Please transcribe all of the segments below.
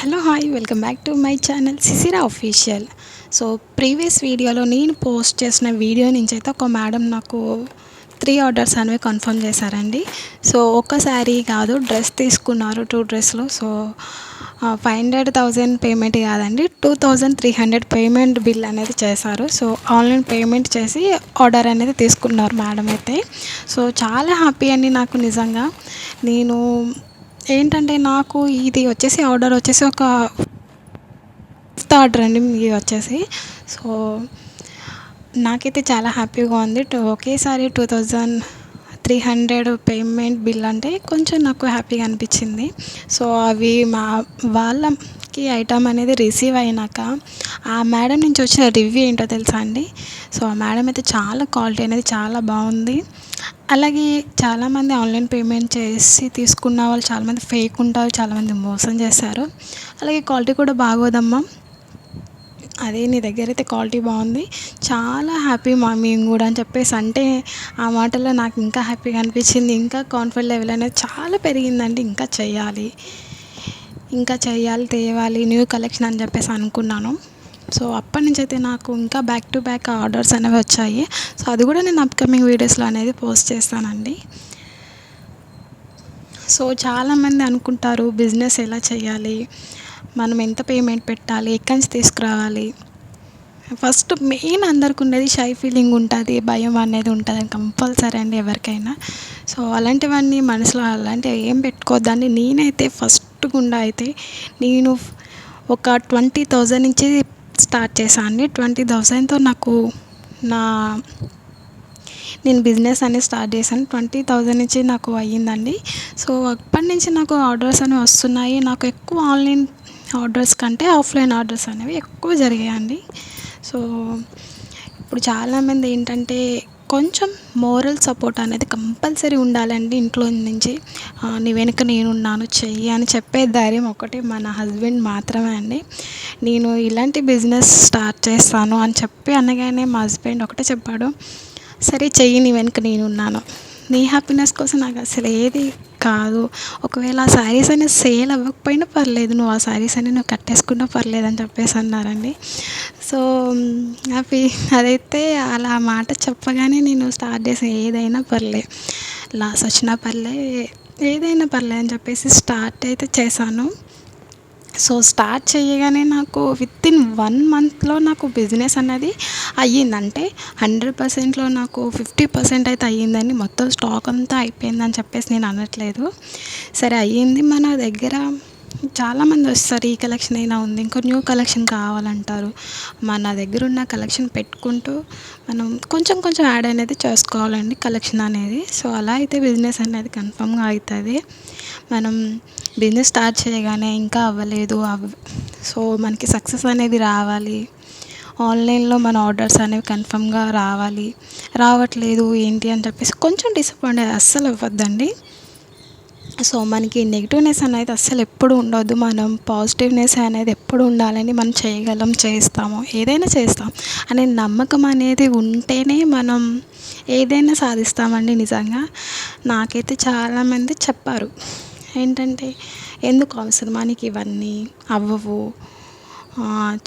Hello hi welcome back to my channel Sisira official so previous వీడియోలో నేను post చేసిన video నుంచి అయితే ఒక మేడం నాకు త్రీ ఆర్డర్స్ అనేవి కన్ఫర్మ్ చేశారండి. సో ఒక శారీ కాదు డ్రెస్ తీసుకున్నారు టూ డ్రెస్లు so five hundred thousand payment కాదండి two thousand three hundred payment bill అనేది చేశారు. సో ఆన్లైన్ పేమెంట్ చేసి ఆర్డర్ అనేది తీసుకున్నారు మేడం అయితే. సో చాలా హ్యాపీ అండి నాకు నిజంగా. నేను ఏంటంటే నాకు ఇది వచ్చేసి ఆర్డర్ వచ్చేసి ఒక ఫిఫ్త్ ఆర్డర్ అండి ఇది వచ్చేసి. సో నాకైతే చాలా హ్యాపీగా ఉంది. టూ ఒకేసారి two thousand three hundred payment bill అంటే కొంచెం నాకు హ్యాపీగా అనిపించింది. సో అవి మా వాళ్ళకి ఐటమ్ అనేది రిసీవ్ అయినాక ఆ మేడం నుంచి వచ్చిన రివ్యూ ఏంటో తెలుసా అండి? సో ఆ మేడం అయితే చాలా క్వాలిటీ అనేది చాలా బాగుంది. అలాగే చాలామంది ఆన్లైన్ పేమెంట్ చేసి తీసుకున్న వాళ్ళు చాలామంది ఫేక్ ఉంటారు చాలామంది మోసం చేస్తారు అలాగే క్వాలిటీ కూడా బాగోదమ్మా. అదే నీ దగ్గర అయితే క్వాలిటీ బాగుంది. చాలా హ్యాపీ మా మేము కూడా అని చెప్పేసి అంటే ఆ మాటలో నాకు ఇంకా హ్యాపీగా అనిపించింది. ఇంకా కాన్ఫిడెంట్ లెవెల్ అనేది చాలా పెరిగిందండి. ఇంకా చేయాలి. ఇంకా చేయాలి తేవాలి న్యూ కలెక్షన్ అని చెప్పేసి అనుకున్నాను. సో అప్పటి నుంచి అయితే నాకు ఇంకా బ్యాక్ టు బ్యాక్ ఆర్డర్స్ అనేవి వచ్చాయి. సో అది కూడా నేను అప్కమింగ్ వీడియోస్లో అనేది పోస్ట్ చేస్తానండి. సో చాలామంది అనుకుంటారు బిజినెస్ ఎలా చేయాలి? మనం ఎంత పేమెంట్ పెట్టాలి? ఎక్కడి నుంచి తీసుకురావాలి? ఫస్ట్ మెయిన్ అందరికి ఉండేది షై ఫీలింగ్ ఉంటుంది భయం అనేది ఉంటుంది కంపల్సరీ అండి ఎవరికైనా. సో అలాంటివన్నీ మనసులో అలాంటివి ఏం పెట్టుకోవద్దండి నేనైతే ఫస్ట్ గుండా అయితే నేను ఒక ట్వంటీ థౌజండ్ నుంచి స్టార్ట్ చేశాను అండి. ట్వంటీ థౌజండ్తో నాకు నా నేను బిజినెస్ అనేది స్టార్ట్ చేశాను. ట్వంటీ థౌజండ్ నుంచి నాకు అయ్యిందండి. సో అప్పటి నుంచి నాకు ఆర్డర్స్ అనేవి వస్తున్నాయి. నాకు ఎక్కువ ఆన్లైన్ ఆర్డర్స్ కంటే ఆఫ్లైన్ ఆర్డర్స్ అనేవి ఎక్కువ జరిగాయండి. సో ఇప్పుడు చాలామంది ఏంటంటే కొంచెం మోరల్ సపోర్ట్ అనేది కంపల్సరీ ఉండాలండి ఇంట్లో నుంచి. నీ వెనుక నేనున్నాను చెయ్యి అని చెప్పే ధైర్యం ఒకటి మన హస్బెండ్ మాత్రమే అండి. నేను ఇలాంటి బిజినెస్ స్టార్ట్ చేస్తాను అని చెప్పి అనగానే మా హస్బెండ్ ఒకటే చెప్పాడు సరే చెయ్యి నీ వెనుక నేనున్నాను. నీ హ్యాపీనెస్ కోసం నాకు అసలు ఏది కాదు. ఒకవేళ ఆ శారీస్ అనేది సేల్ అవ్వకపోయినా పర్లేదు. నువ్వు ఆ శారీస్ అన్ని నువ్వు కట్టేసుకున్నా పర్లేదు అని చెప్పేసి అన్నారండి. సో అవి అదైతే అలా మాట చెప్పగానే నేను స్టార్ట్ చేసాను ఏదైనా పర్లే. లాస్ వచ్చినా పర్లే. ఏదైనా పర్లే అని చెప్పేసి స్టార్ట్ అయితే చేశాను. సో స్టార్ట్ చేయగానే నాకు విత్ ఇన్ వన్ మంత్లో నాకు బిజినెస్ అన్నది అయ్యిందంటే హండ్రెడ్ పర్సెంట్లో నాకు ఫిఫ్టీ పర్సెంట్ అయితే అయ్యిందని మొత్తం స్టాక్ అంతా అయిపోయిందని చెప్పేసి నేను అనట్లేదు. సరే అయ్యింది మన దగ్గర చాలామంది వస్తారు ఈ కలెక్షన్ అయినా ఉంది. ఇంకో న్యూ కలెక్షన్ కావాలంటారు. మన దగ్గర ఉన్న కలెక్షన్ పెట్టుకుంటూ మనం కొంచెం కొంచెం యాడ్ అనేది చేసుకోవాలండి కలెక్షన్ అనేది. సో అలా అయితే బిజినెస్ అనేది కన్ఫామ్గా అవుతుంది. మనం బిజినెస్ స్టార్ట్ చేయగానే ఇంకా అవ్వలేదు అవ్ సో మనకి సక్సెస్ అనేది రావాలి. ఆన్లైన్లో మన ఆర్డర్స్ అనేవి కన్ఫామ్గా రావాలి. రావట్లేదు ఏంటి అని చెప్పేసి కొంచెం డిసప్పాయింట్ అస్సలు అవ్వద్దండి. సో మనకి నెగిటివ్నెస్ అనేది అస్సలు ఎప్పుడు ఉండొద్దు. మనం పాజిటివ్నెస్ అనేది ఎప్పుడు ఉండాలని మనం చేయగలం చేస్తాము. ఏదైనా చేస్తాం. అనే నమ్మకం అనేది ఉంటేనే మనం ఏదైనా సాధిస్తామండి నిజంగా. నాకైతే చాలామంది చెప్పారు. ఏంటంటే ఎందుకు అవసరమా? నీకు ఇవన్నీ అవ్వవు.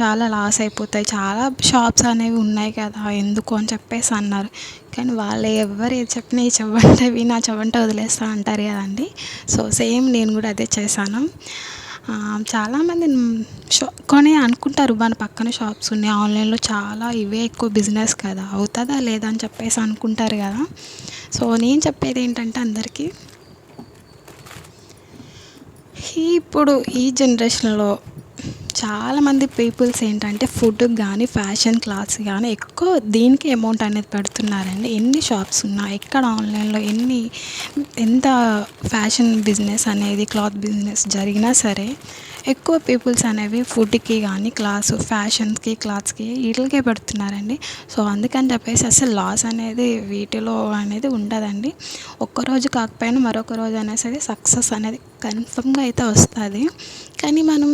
చాలా లాస్ అయిపోతాయి. చాలా షాప్స్ అనేవి ఉన్నాయి కదా ఎందుకు అని చెప్పేసి అన్నారు. కానీ వాళ్ళు ఎవరు ఏది చెప్పినా ఈ చెవంట విని చెవంట వదిలేస్తా అంటారు కదండి. సో సేమ్ నేను కూడా అదే చేశాను. చాలామంది షా కొని అనుకుంటారు. మన పక్కన షాప్స్ ఉన్నాయి. ఆన్లైన్లో చాలా ఇవే ఎక్కువ బిజినెస్ కదా అవుతుందా లేదా అని చెప్పేసి అనుకుంటారు కదా. సో నేను చెప్పేది ఏంటంటే అందరికీ ఇప్పుడు ఈ జనరేషన్లో చాలామంది పీపుల్స్ ఏంటంటే ఫుడ్కి కానీ ఫ్యాషన్ క్లాత్స్ కానీ ఎక్కువ దీనికి అమౌంట్ అనేది పెడుతున్నారండి. ఎన్ని షాప్స్ ఉన్నా ఎక్కడ ఆన్లైన్లో ఎన్ని ఎంత ఫ్యాషన్ బిజినెస్ అనేది క్లాత్ బిజినెస్ జరిగినా సరే ఎక్కువ పీపుల్స్ అనేవి ఫుడ్కి కానీ క్లాస్ ఫ్యాషన్స్కి క్లాత్స్కి వీటికే పెడుతున్నారండి. సో అందుకని చెప్పేసి అసలు లాస్ అనేది వీటిలో అనేది ఉండదండి. ఒక్కరోజు కాకపోయినా మరొక రోజు అయినా సరే సక్సెస్ అనేది కన్ఫర్మ్గా అయితే వస్తుంది. కానీ మనం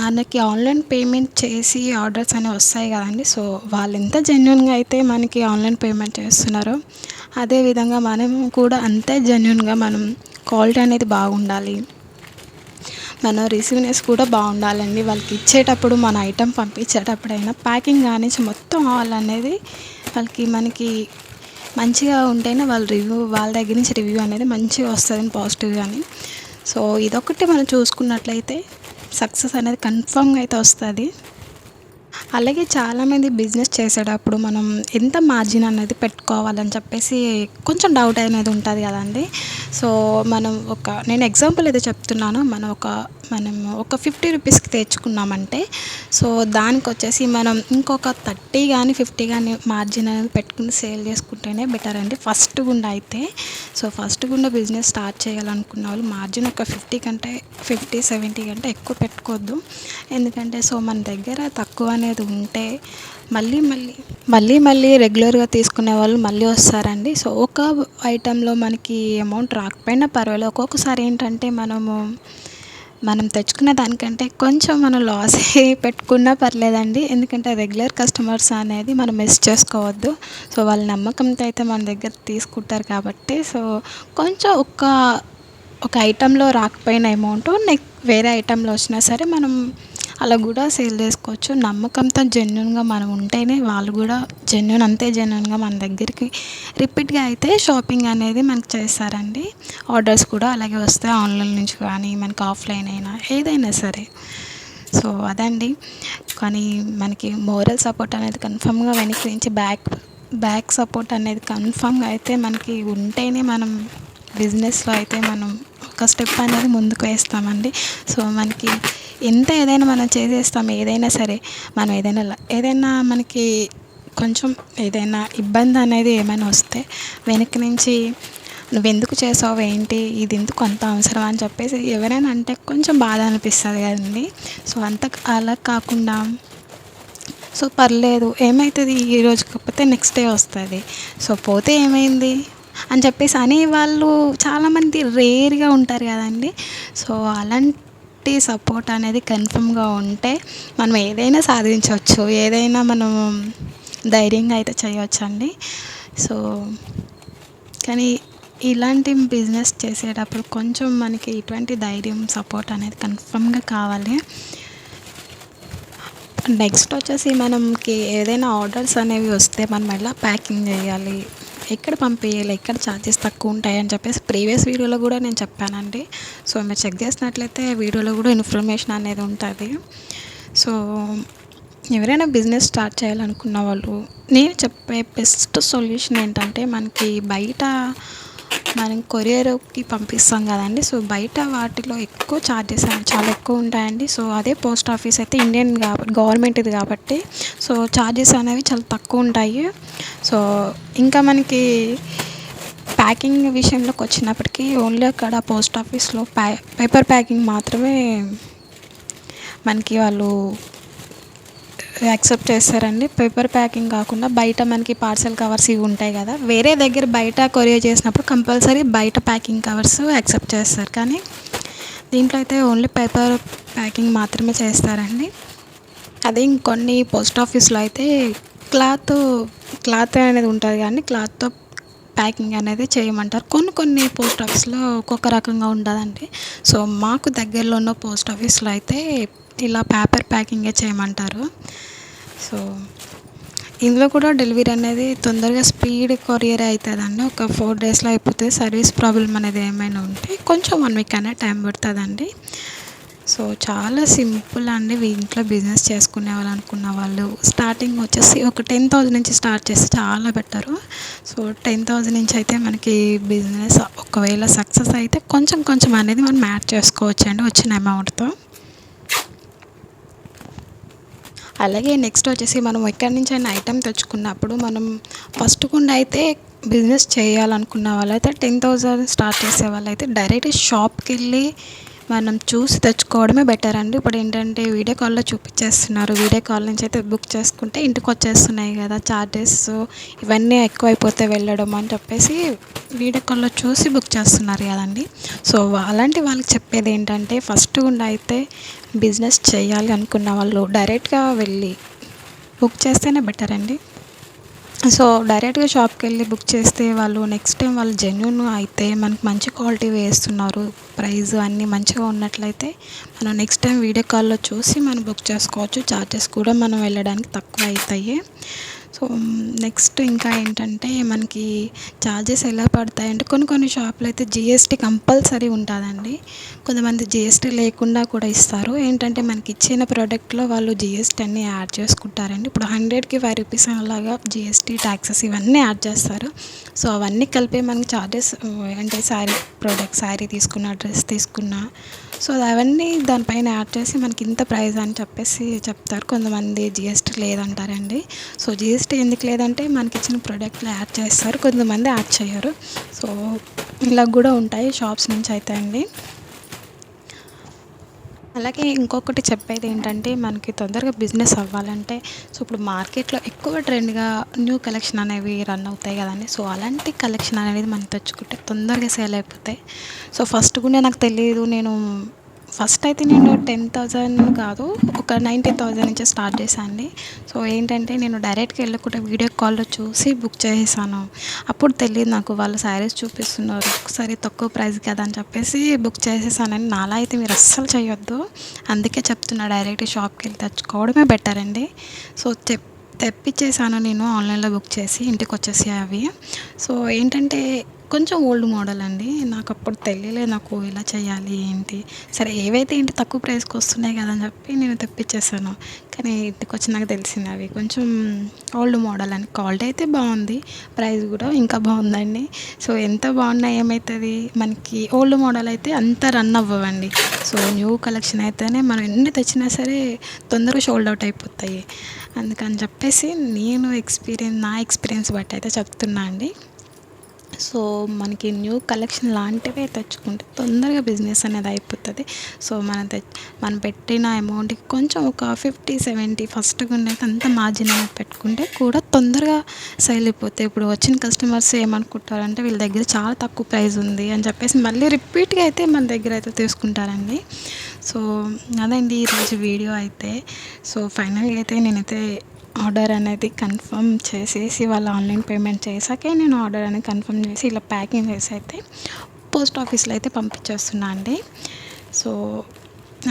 మనకి ఆన్లైన్ పేమెంట్ చేసి ఆర్డర్స్ అనేవి వస్తాయి కదండి. సో వాళ్ళు ఎంత జెన్యున్గా అయితే మనకి ఆన్లైన్ పేమెంట్ చేస్తున్నారో అదేవిధంగా మనం కూడా అంతే జెన్యున్గా మనం క్వాలిటీ అనేది బాగుండాలి. మన రిసీవ్నెస్ కూడా బాగుండాలండి. వాళ్ళకి ఇచ్చేటప్పుడు మన ఐటెం పంపించేటప్పుడైనా ప్యాకింగ్ కానీ మొత్తం ఆల్ అనేది వాళ్ళకి మనకి మంచిగా ఉంటేనే వాళ్ళ రివ్యూ వాళ్ళ దగ్గర నుంచి రివ్యూ అనేది మంచిగా వస్తుంది పాజిటివ్ కానీ సో ఇదొకటి మనం చూసుకున్నట్లయితే సక్సెస్ అనేది కన్ఫామ్గా అయితే వస్తుంది. అలాగే చాలామంది బిజినెస్ చేసేటప్పుడు మనం ఎంత మార్జిన్ అనేది పెట్టుకోవాలని చెప్పేసి కొంచెం డౌట్ అనేది ఉంటుంది కదండి. సో మనం ఒక నేను ఎగ్జాంపుల్ అయితే చెప్తున్నాను. మనం ఒక మనం ఒక ఫిఫ్టీ రూపీస్కి తెచ్చుకున్నామంటే సో దానికి వచ్చేసి మనం ఇంకొక థర్టీ కానీ ఫిఫ్టీ కానీ మార్జిన్ అనేది పెట్టుకుని సేల్ చేసుకుంటేనే బెటర్ అండి. ఫస్ట్ గుండా అయితే సో ఫస్ట్ గుండా బిజినెస్ స్టార్ట్ చేయాలనుకున్న వాళ్ళు మార్జిన్ ఒక ఫిఫ్టీ కంటే ఫిఫ్టీ సెవెంటీ కంటే ఎక్కువ పెట్టుకోవద్దు. ఎందుకంటే సో మన దగ్గర తక్కువ అనేది ఉంటే మళ్ళీ మళ్ళీ మళ్ళీ మళ్ళీ రెగ్యులర్గా తీసుకునే వాళ్ళు మళ్ళీ వస్తారండి. సో ఒక ఐటెంలో మనకి అమౌంట్ రాకపోయినా పర్వాలేదు. ఒక్కొక్కసారి ఏంటంటే మనము మనం తెచ్చుకున్న దానికంటే కొంచెం మనం లాస్ పెట్టుకున్నా పర్లేదండి. ఎందుకంటే రెగ్యులర్ కస్టమర్స్ అనేది మనం మిస్ చేసుకోవద్దు. సో వాళ్ళ నమ్మకంతో అయితే మన దగ్గర తీసుకుంటారు కాబట్టి. సో కొంచెం ఒక ఒక ఐటెంలో రాకపోయిన అమౌంట్ నెక్ వేరే ఐటెంలో వచ్చినా సరే మనం అలా కూడా సేల్ చేసుకోవచ్చు. నమ్మకంతో జెన్యున్గా మనం ఉంటేనే వాళ్ళు కూడా జెన్యున్ అంతే జెన్యున్గా మన దగ్గరికి రిపీట్గా అయితే షాపింగ్ అనేది మనకు చేస్తారండి. ఆర్డర్స్ కూడా అలాగే వస్తాయి. ఆన్లైన్ నుంచి కానీ మనకి ఆఫ్లైన్ అయినా ఏదైనా సరే. సో అదండి. కానీ మనకి మోరల్ సపోర్ట్ అనేది కన్ఫామ్గా వెనక్కి నుంచి బ్యాక్ బ్యాక్ సపోర్ట్ అనేది కన్ఫామ్గా అయితే మనకి ఉంటేనే మనం బిజినెస్లో అయితే మనం ఒక స్టెప్ అనేది ముందుకు వేస్తామండి. సో మనకి ఎంత ఏదైనా మనం చేసేస్తాం ఏదైనా సరే మనం ఏదైనా ఏదైనా మనకి కొంచెం ఏదైనా ఇబ్బంది అనేది ఏమైనా వస్తే వెనక్కి నుంచి నువ్వు ఎందుకు చేసావు ఏంటి ఇది ఎందుకు అంత అవసరం అని చెప్పేసి ఎవరైనా అంటే కొంచెం బాధ అనిపిస్తుంది కదండి. సో అంత అలా కాకుండా సో పర్లేదు ఏమవుతుంది ఈరోజు కాకపోతే నెక్స్ట్ డే వస్తుంది. సో పోతే ఏమైంది? అని చెప్పేసి అనేవాళ్ళు చాలామంది రేర్గా ఉంటారు కదండి. సో అలాంటి సపోర్ట్ అనేది కన్ఫర్మ్గా ఉంటే మనం ఏదైనా సాధించవచ్చు. ఏదైనా మనం ధైర్యంగా అయితే చేయవచ్చండి. సో కానీ ఇలాంటి బిజినెస్ చేసేటప్పుడు కొంచెం మనకి ఇటువంటి ధైర్యం సపోర్ట్ అనేది కన్ఫర్మ్గా కావాలి. నెక్స్ట్ వచ్చేసి మనకి ఏదైనా ఆర్డర్స్ అనేవి వస్తే మనం ఎలా ప్యాకింగ్ చేయాలి? ఎక్కడ పంపేయాలి ఎక్కడ ఛార్జెస్ తక్కువ ఉంటాయని చెప్పేసి ప్రీవియస్ వీడియోలో కూడా నేను చెప్పానండి. సో మీరు చెక్ చేసినట్లయితే వీడియోలో కూడా ఇన్ఫర్మేషన్ అనేది ఉంటుంది. సో ఎవరైనా బిజినెస్ స్టార్ట్ చేయాలనుకున్న వాళ్ళు నేను చెప్పే బెస్ట్ సొల్యూషన్ ఏంటంటే మనకి బయట మనం కొరియర్కి పంపిస్తాం కదండి. సో బయట వాటిలో ఎక్కువ ఛార్జెస్ అనేవి చాలా ఎక్కువ ఉంటాయండి. సో అదే పోస్ట్ ఆఫీస్ అయితే ఇండియన్ కాబట్టి గవర్నమెంట్ది కాబట్టి సో ఛార్జెస్ అనేవి చాలా తక్కువ ఉంటాయి. సో ఇంకా మనకి ప్యాకింగ్ విషయంలోకి వచ్చినప్పటికీ ఓన్లీ అక్కడ పోస్ట్ ఆఫీస్లో ప్యా పేపర్ ప్యాకింగ్ మాత్రమే మనకి వాళ్ళు యాక్సెప్ట్ చేస్తారండి. పేపర్ ప్యాకింగ్ కాకుండా బయట మనకి పార్సల్ కవర్స్ ఇవి ఉంటాయి కదా. వేరే దగ్గర బయట కొరియర్ చేసినప్పుడు కంపల్సరీ బయట ప్యాకింగ్ కవర్స్ యాక్సెప్ట్ చేస్తారు. కానీ దీంట్లో అయితే ఓన్లీ పేపర్ ప్యాకింగ్ మాత్రమే చేస్తారండి. అదే ఇంకొన్ని పోస్ట్ ఆఫీస్లో అయితే క్లాత్ క్లాత్ అనేది ఉంటుంది కానీ క్లాత్తో ప్యాకింగ్ అనేది చేయమంటారు. కొన్ని కొన్ని పోస్ట్ ఆఫీస్లో ఒక్కొక్క రకంగా ఉండదండి. సో మాకు దగ్గరలో ఉన్న పోస్ట్ ఆఫీస్లో అయితే ఇలా పేపర్ ప్యాకింగే చేయమంటారు. సో ఇందులో కూడా డెలివరీ అనేది తొందరగా స్పీడ్ కొరియర్ అవుతుందండి ఒక ఫోర్ డేస్లో అయిపోతుంది. సర్వీస్ ప్రాబ్లం అనేది ఏమైనా ఉంటే కొంచెం వన్ వీక్ అనే టైం పడుతుందండి. సో చాలా సింపుల్ అండి. ఇంట్లో బిజినెస్ చేసుకునే వాళ్ళు అనుకున్న వాళ్ళు. స్టార్టింగ్ వచ్చేసి ఒక టెన్ థౌజండ్ నుంచి స్టార్ట్ చేస్తే చాలా బెటరు. సో టెన్ థౌజండ్ నుంచి అయితే మనకి బిజినెస్ ఒకవేళ సక్సెస్ అయితే కొంచెం కొంచెం అనేది మనం యాడ్ చేసుకోవచ్చు అండి వచ్చిన అమౌంట్తో. అలాగే నెక్స్ట్ వచ్చేసి మనం ఎక్కడి నుంచి అయినా ఐటెం తెచ్చుకున్నప్పుడు మనం ఫస్ట్ కుండా అయితే బిజినెస్ చేయాలనుకున్న వాళ్ళైతే టెన్ థౌజండ్ స్టార్ట్ చేసే వాళ్ళైతే డైరెక్ట్ షాప్కి వెళ్ళి మనం చూసి తెచ్చుకోవడమే బెటర్ అండి. ఇప్పుడు ఏంటంటే వీడియో కాల్లో చూపించేస్తున్నారు. వీడియో కాల్ నుంచి అయితే బుక్ చేసుకుంటే ఇంటికి వచ్చేస్తున్నాయి కదా చార్జెస్ ఇవన్నీ ఎక్కువైపోతే వెళ్ళడం అని చెప్పేసి వీడియో కాల్లో చూసి బుక్ చేస్తున్నారు కదండి. సో అలాంటి వాళ్ళకి చెప్పేది ఏంటంటే ఫస్ట్ గుండా అయితే బిజినెస్ చేయాలి అనుకున్న వాళ్ళు డైరెక్ట్గా వెళ్ళి బుక్ చేస్తేనే బెటర్ అండి. సో డైరెక్ట్గా షాప్కి వెళ్ళి బుక్ చేస్తే వాళ్ళు నెక్స్ట్ టైం వాళ్ళు జెన్యున్ అయితే మనకి మంచి క్వాలిటీ వేస్తున్నారు ప్రైస్ అన్నీ మంచిగా ఉన్నట్లయితే మనం నెక్స్ట్ టైం వీడియో కాల్లో చూసి మనం బుక్ చేసుకోవచ్చు. ఛార్జెస్ కూడా మనం వెళ్ళడానికి తక్కువ అవుతాయి. సో నెక్స్ట్ ఇంకా ఏంటంటే మనకి ఛార్జెస్ ఎలా పడతాయంటే కొన్ని కొన్ని షాపులు అయితే జిఎస్టీ కంపల్సరీ ఉంటుందండి. కొంతమంది జిఎస్టీ లేకుండా కూడా ఇస్తారు. ఏంటంటే మనకి ఇచ్చిన ప్రోడక్ట్లో వాళ్ళు జిఎస్టీ అన్నీ యాడ్ చేసుకుంటారండి. ఇప్పుడు హండ్రెడ్కి ఫైవ్ రూపీస్ అలాగా జిఎస్టీ ట్యాక్సెస్ ఇవన్నీ యాడ్ చేస్తారు. సో అవన్నీ కలిపి మనకి ఛార్జెస్ అంటే శారీ ప్రోడక్ట్ శారీ తీసుకున్న డ్రెస్ తీసుకున్న సో అవన్నీ దానిపైన యాడ్ చేసి మనకి ఇంత ప్రైస్ అని చెప్పేసి చెప్తారు. కొంతమంది జిఎస్టీ లేదంటారండి. సో జిఎస్టీ ఎందుకు లేదంటే మనకి ఇచ్చిన ప్రోడక్ట్లో యాడ్ చేస్తారు కొంతమంది యాడ్ చేయరు. సో ఇలా కూడా ఉంటాయి షాప్స్ నుంచి అయితే అండి. అలాగే ఇంకొకటి చెప్పేది ఏంటంటే మనకి తొందరగా బిజినెస్ అవ్వాలంటే సో ఇప్పుడు మార్కెట్లో ఎక్కువ ట్రెండ్గా న్యూ కలెక్షన్ అనేవి రన్ అవుతాయి కదండి. సో అలాంటి కలెక్షన్ అనేది మనం తెచ్చుకుంటే తొందరగా సేల్ అయిపోతాయి. సో ఫస్ట్ కూడా నాకు తెలియదు నేను ఫస్ట్ అయితే నేను టెన్ థౌజండ్ కాదు ఒక నైంటీ థౌజండ్ నుంచి స్టార్ట్ చేశాను అండి సో ఏంటంటే నేను డైరెక్ట్గా వెళ్ళకుండా వీడియో కాల్లో చూసి బుక్ చేసేసాను. అప్పుడు తెలియదు నాకు వాళ్ళు శారీస్ చూపిస్తున్నారు ఒకసారి తక్కువ ప్రైస్ కదా అని చెప్పేసి బుక్ చేసేసానని నాలా అయితే మీరు అస్సలు చేయొద్దు. అందుకే చెప్తున్నా డైరెక్ట్ షాప్కి వెళ్ళి తెచ్చుకోవడమే బెటర్ అండి. సో చెప్ తెప్పించేసాను నేను ఆన్లైన్లో బుక్ చేసి ఇంటికి వచ్చేసి అవి. సో ఏంటంటే కొంచెం ఓల్డ్ మోడల్ అండి. నాకు అప్పుడు తెలియలేదు నాకు ఎలా చేయాలి ఏంటి? సరే ఏవైతే ఏంటి తక్కువ ప్రైస్కి వస్తున్నాయి కదా అని చెప్పి నేను తెప్పించేసాను. కానీ ఇంటికి వచ్చినాక తెలిసింది అవి. కొంచెం ఓల్డ్ మోడల్ అని క్వాలిటీ అయితే బాగుంది. ప్రైస్ కూడా ఇంకా బాగుందండి. సో ఎంత బాగున్నా ఏమవుతుంది మనకి ఓల్డ్ మోడల్ అయితే అంత రన్ అవ్వవండి. సో న్యూ కలెక్షన్ అయితేనే మనం ఎన్ని తెచ్చినా సరే తొందరగా షోల్డ్ అవుట్ అయిపోతాయి. అందుకని చెప్పేసి నేను ఎక్స్పీరియన్స్ నా ఎక్స్పీరియన్స్ బట్టి అయితే చెప్తున్నా అండి. సో మనకి న్యూ కలెక్షన్ లాంటివే తెచ్చుకుంటే తొందరగా బిజినెస్ అనేది అయిపోతుంది. సో మనం మనం పెట్టిన అమౌంట్కి కొంచెం ఒక ఫిఫ్టీ సెవెంటీ ఫస్ట్ ఉండేది అంత మార్జిన్ అనేది పెట్టుకుంటే కూడా తొందరగా సేల్ అయిపోతాయి. ఇప్పుడు వచ్చిన కస్టమర్స్ ఏమనుకుంటారంటే వీళ్ళ దగ్గర చాలా తక్కువ ప్రైస్ ఉంది అని చెప్పేసి మళ్ళీ రిపీట్గా అయితే మన దగ్గర అయితే తీసుకుంటారండి. సో అదండి ఈరోజు వీడియో అయితే. సో ఫైనల్గా అయితే నేనైతే ఆర్డర్ అనేది కన్ఫర్మ్ చేసేసి వాళ్ళు ఆన్లైన్ పేమెంట్ చేశాకే నేను ఆర్డర్ అనేది కన్ఫర్మ్ చేసి ఇలా ప్యాకింగ్ చేసి అయితే పోస్ట్ ఆఫీస్లో అయితే పంపించేస్తున్నా అండి. సో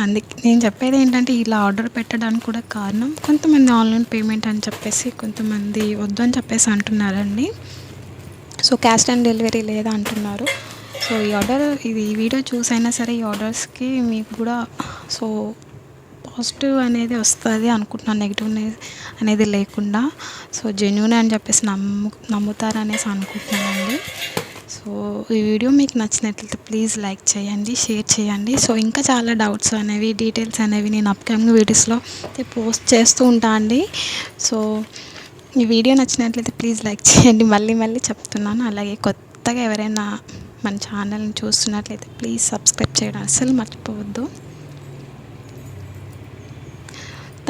అందుకే నేను చెప్పేది ఏంటంటే ఇలా ఆర్డర్ పెట్టడానికి కూడా కారణం కొంతమంది ఆన్లైన్ పేమెంట్ అని చెప్పేసి కొంతమంది వద్దు అని చెప్పేసి అంటున్నారండి. సో క్యాష్ ఆన్ డెలివరీ లేదా అంటున్నారు. సో ఈ ఆర్డర్ ఇది ఈ వీడియో చూసైనా సరే ఈ ఆర్డర్స్కి మీకు కూడా సో పాజిటివ్ అనేది వస్తుంది అనుకుంటున్నాను నెగిటివ్ అనేది లేకుండా. సో జెన్యున్ అని చెప్పేసి నమ్ము నమ్ముతారనేసి అనుకుంటున్నానండి. సో ఈ వీడియో మీకు నచ్చినట్లయితే ప్లీజ్ లైక్ చేయండి షేర్ చేయండి. సో ఇంకా చాలా డౌట్స్ అనేవి డీటెయిల్స్ అనేవి నేను అప్కమింగ్ వీడియోస్లో పోస్ట్ చేస్తూ ఉంటా అండి. సో ఈ వీడియో నచ్చినట్లయితే ప్లీజ్ లైక్ చేయండి. మళ్ళీ మళ్ళీ చెప్తున్నాను. అలాగే కొత్తగా ఎవరైనా మన ఛానల్ని చూస్తున్నట్లయితే ప్లీజ్ సబ్స్క్రైబ్ చేయడం అస్సలు మర్చిపోవద్దు.